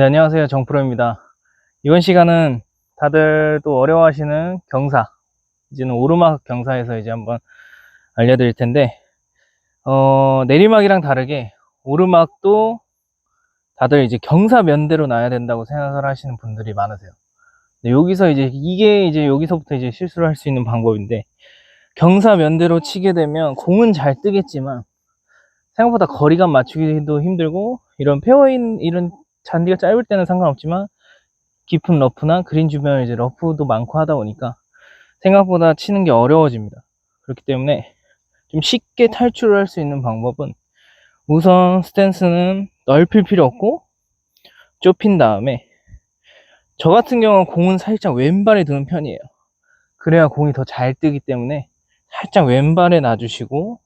네, 안녕하세요. 정프로입니다. 이번 시간은 다들 또 어려워하시는 경사, 이제는 오르막 경사에서 이제 한번 알려드릴 텐데, 어, 내리막이랑 다르게 오르막도 다들 이제 경사 면대로 놔야 된다고 생각을 하시는 분들이 많으세요. 여기서 이제 이게 이제 여기서부터 이제 실수를 할 수 있는 방법인데, 경사 면대로 치게 되면 공은 잘 뜨겠지만, 생각보다 거리감 맞추기도 힘들고, 이런 페어인, 이런 잔디가 짧을 때는 상관없지만 깊은 러프나 그린 주변에 이제 러프도 많고 하다 보니까 생각보다 치는 게 어려워집니다. 그렇기 때문에 좀 쉽게 탈출을 할 수 있는 방법은 우선 스탠스는 넓힐 필요 없고 좁힌 다음에 저 같은 경우는 공은 살짝 왼발에 두는 편이에요. 그래야 공이 더 잘 뜨기 때문에 살짝 왼발에 놔주시고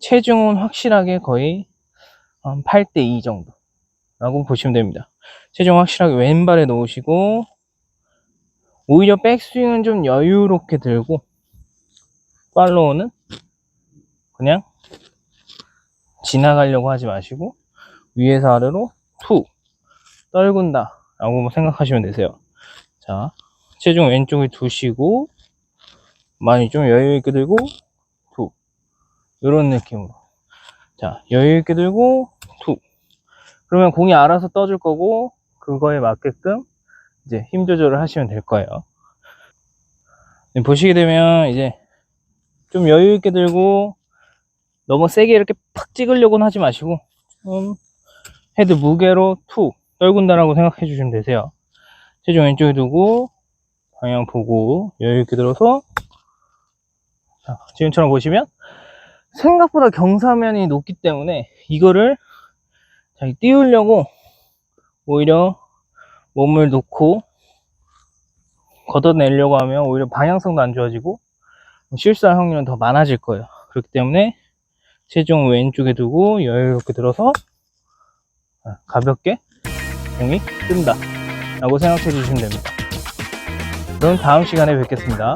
체중은 확실하게 거의 8대2 정도 라고 보시면 됩니다. 체중 확실하게 왼발에 놓으시고 오히려 백스윙은 좀 여유롭게 들고 팔로우는 그냥 지나가려고 하지 마시고 위에서 아래로 툭 떨군다 라고 생각하시면 되세요. 자, 체중 왼쪽에 두시고 많이 좀 여유 있게 들고 툭 이런 느낌으로 자 여유 있게 들고 툭 그러면 공이 알아서 떠줄 거고 그거에 맞게끔 이제 힘 조절을 하시면 될 거예요. 네, 보시게 되면 이제 좀 여유 있게 들고 너무 세게 이렇게 팍 찍으려고는 하지 마시고 좀 헤드 무게로 툭 떨군다라고 생각해 주시면 되세요. 체중 왼쪽에 두고 방향 보고 여유 있게 들어서 자, 지금처럼 보시면 생각보다 경사면이 높기 때문에 이거를 자, 이 띄우려고 오히려 몸을 놓고 걷어내려고 하면 오히려 방향성도 안 좋아지고 실수할 확률은 더 많아질 거예요. 그렇기 때문에 체중 왼쪽에 두고 여유롭게 들어서 아, 가볍게 공이 뜬다 라고 생각해 주시면 됩니다. 그럼 다음 시간에 뵙겠습니다.